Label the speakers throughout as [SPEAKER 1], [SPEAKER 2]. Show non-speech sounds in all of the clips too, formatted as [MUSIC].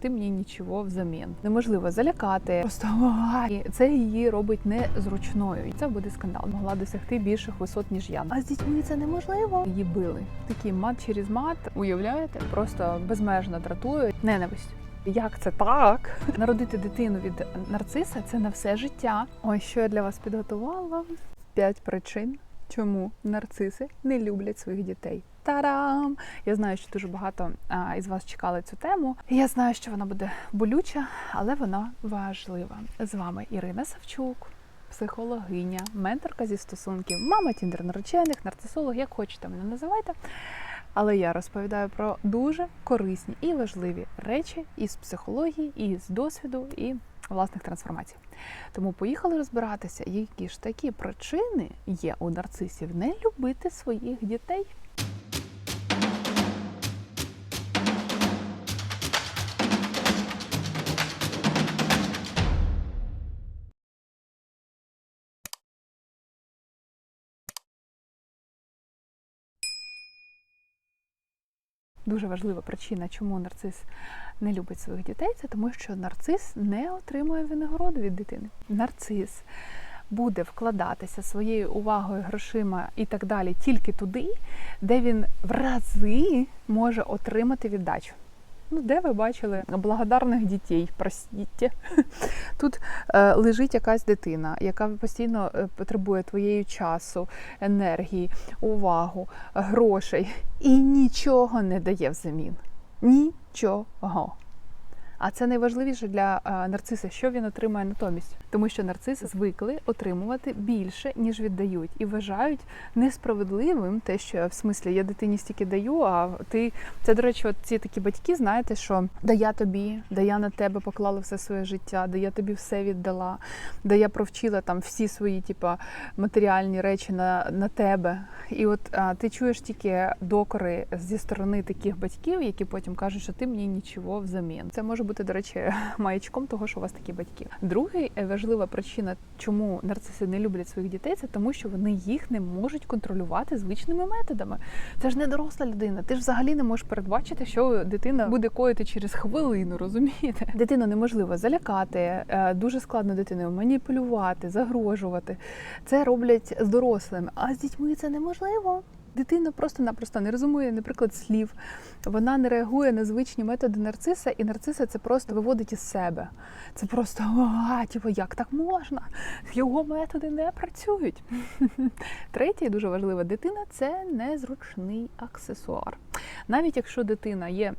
[SPEAKER 1] Ти мені нічого взамін. Неможливо залякати. Просто І це її робить незручною. І це буде скандал. Могла досягти більших висот ніж я. А з дітьми це неможливо. Її били. Такий мат через мат. Уявляєте? Просто безмежно дратує ненависть. Як це так? Народити дитину від нарциса це на все життя. Ось що я для вас підготувала. П'ять причин, чому нарциси не люблять своїх дітей. Тарам! Я знаю, що дуже багато а, із вас чекали цю тему. Я знаю, що вона буде болюча, але вона важлива. З вами Ірина Савчук, психологиня, менторка зі стосунків, мама тіндер наречених, нарцисолог, як хочете мене називайте. Але я розповідаю про дуже корисні і важливі речі із психології, і з досвіду, і власних трансформацій. Тому поїхали розбиратися, які ж такі причини є у нарцисів не любити своїх дітей. Дуже важлива причина, чому нарцис не любить своїх дітей, це тому, що нарцис не отримує винагороду від дитини. Нарцис буде вкладатися своєю увагою, грошима і так далі тільки туди, де він в рази може отримати віддачу. Ну, де ви бачили благодарних дітей? Простіть. [LAUGHS] Тут е, лежить якась дитина, яка постійно е, потребує твоєї часу, енергії, увагу, грошей і нічого не дає взамін. Нічого. А це найважливіше для е, нарциса, що він отримує натомість, тому що нарциси звикли отримувати більше, ніж віддають, і вважають несправедливим те, що в смислі я дитині стільки даю, а ти це, до речі, от ці такі батьки, знаєте, що да я тобі, да я на тебе поклала все своє життя, да я тобі все віддала, да я провчила там всі свої, типа, матеріальні речі на, на тебе. І от а, ти чуєш тільки докори зі сторони таких батьків, які потім кажуть, що ти мені нічого взамін. Це може бути, до речі, [LAUGHS] маячком того, що у вас такі батьки. Другий е, важлива причина, чому нарциси не люблять своїх дітей, це тому, що вони їх не можуть контролювати звичними методами. Це ж не доросла людина. Ти ж взагалі не можеш передбачити, що дитина буде коїти через хвилину. Розумієте? Дитину неможливо залякати, е, дуже складно дитиною маніпулювати, загрожувати. Це роблять з дорослими, а з дітьми це неможливо. Дитина просто-напросто не розуміє, наприклад, слів. Вона не реагує на звичні методи нарциса, і нарциса це просто виводить із себе. Це просто а, типу, як так можна? Його методи не працюють. [LAUGHS] Третє, дуже важливе, дитина це незручний аксесуар. Навіть якщо дитина є.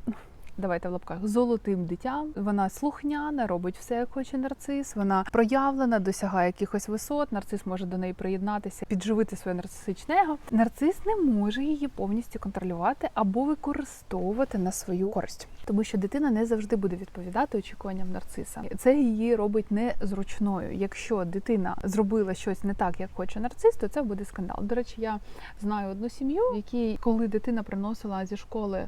[SPEAKER 1] Давайте в лапках золотим дитям. Вона слухняна, робить все, як хоче нарцис. Вона проявлена, досягає якихось висот. Нарцис може до неї приєднатися, підживити своє нарцисичне его. Нарцис не може її повністю контролювати або використовувати на свою користь, тому що дитина не завжди буде відповідати очікуванням нарциса. Це її робить незручною. Якщо дитина зробила щось не так, як хоче нарцис, то це буде скандал. До речі, я знаю одну сім'ю, в якій коли дитина приносила зі школи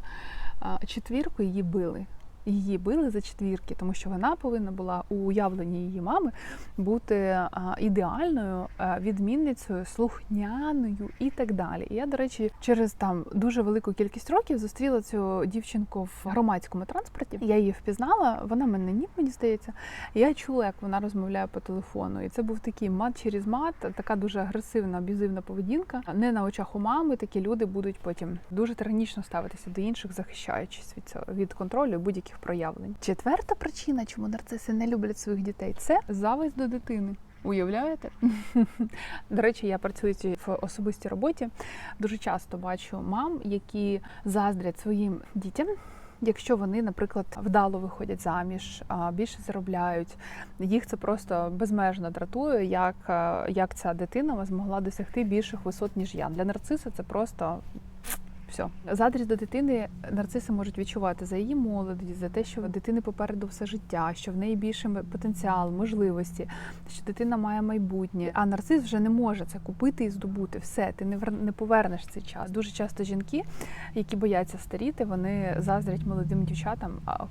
[SPEAKER 1] четвірку, її били. Її били за четвірки, тому що вона повинна була у уявленні її мами бути ідеальною відмінницею, слухняною і так далі. І я, до речі, через там дуже велику кількість років зустріла цю дівчинку в громадському транспорті. Я її впізнала, вона мене ні, мені здається. Я чула, як вона розмовляє по телефону, і це був такий мат через мат, така дуже агресивна, аб'юзивна поведінка. Не на очах у мами такі люди будуть потім дуже тиранічно ставитися до інших, захищаючись від цього від контролю будь-яких проявлень. Четверта причина, чому нарциси не люблять своїх дітей, це зависть до дитини. Уявляєте? [LAUGHS] До речі, я працюю в особистій роботі. Дуже часто бачу мам, які заздрять своїм дітям. Якщо вони, наприклад, вдало виходять заміж, більше заробляють, їх це просто безмежно дратує, як, як ця дитина змогла досягти більших висот, ніж я. Для нарциса це просто все. Задрість до дитини нарциси можуть відчувати за її молодість, за те, що дитини попереду все життя, що в неї більше потенціал, можливості, що дитина має майбутнє. А нарцис вже не може це купити і здобути. Все, ти не не повернеш цей час. Дуже часто жінки, які бояться старіти, вони заздрять молодим дівчатам. А,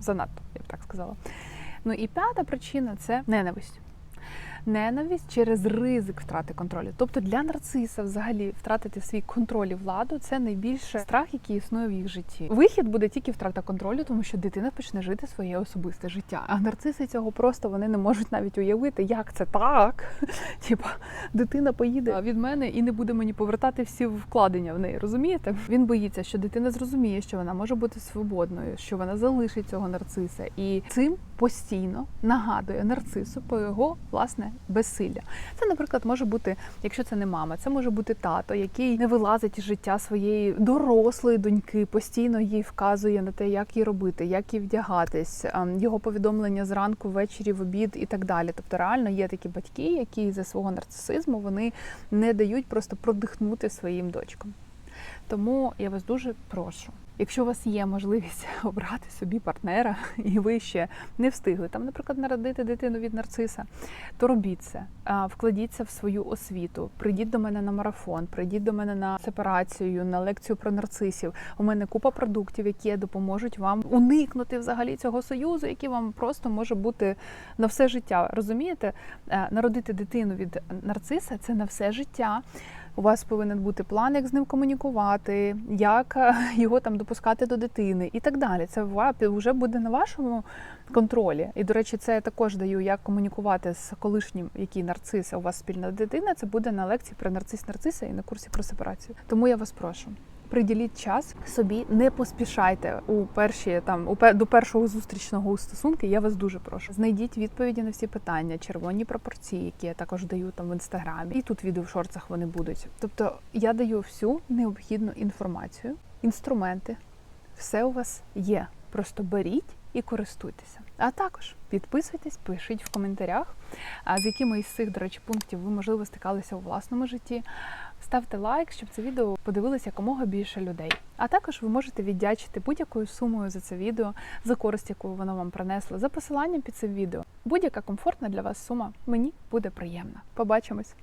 [SPEAKER 1] занадто, я б так сказала. Ну і п'ята причина це ненависть. Ненависть через ризик втрати контролю. Тобто для нарциса взагалі втратити свій контроль і владу це найбільше страх, який існує в їх житті. Вихід буде тільки втрата контролю, тому що дитина почне жити своє особисте життя. А нарциси цього просто вони не можуть навіть уявити, як це так. [LAUGHS] Типа дитина поїде від мене і не буде мені повертати всі вкладення в неї. Розумієте? Він боїться, що дитина зрозуміє, що вона може бути свободною, що вона залишить цього нарциса, і цим постійно нагадує нарцису про його власне безсилля. Це, наприклад, може бути, якщо це не мама, це може бути тато, який не вилазить із життя своєї дорослої доньки, постійно їй вказує на те, як їй робити, як їй вдягатись, його повідомлення зранку, ввечері, в обід і так далі. Тобто, реально є такі батьки, які за свого нарцисизму вони не дають просто продихнути своїм дочкам. Тому я вас дуже прошу. Якщо у вас є можливість [LAUGHS] обрати собі партнера, і ви ще не встигли там, наприклад, народити дитину від нарциса, то робіть це, вкладіться в свою освіту. Прийдіть до мене на марафон, прийдіть до мене на сепарацію, на лекцію про нарцисів. У мене купа продуктів, які допоможуть вам уникнути взагалі цього союзу, який вам просто може бути на все життя. Розумієте, Е, народити дитину від нарциса це на все життя. У вас повинен бути план, як з ним комунікувати, як е, [LAUGHS] його там допускати до дитини і так далі. Це вже буде на вашому контролі. І, до речі, це я також даю, як комунікувати з колишнім, який нарцис, у вас спільна дитина. Це буде на лекції про нарцис нарциса і на курсі про сепарацію. Тому я вас прошу. Приділіть час собі, не поспішайте у перші там у до першого зустрічного стосунки. Я вас дуже прошу. Знайдіть відповіді на всі питання, червоні пропорції, які я також даю там в інстаграмі. І тут відео в шорцах вони будуть. Тобто я даю всю необхідну інформацію, інструменти, все у вас є. Просто беріть і користуйтеся. А також підписуйтесь, пишіть в коментарях, з якими із цих, до речі, пунктів ви можливо стикалися у власному житті. Ставте лайк, щоб це відео подивилося якомога більше людей. А також ви можете віддячити будь-якою сумою за це відео, за користь, яку воно вам принесло, за посиланням під цим відео. Будь-яка комфортна для вас сума мені буде приємна. Побачимось!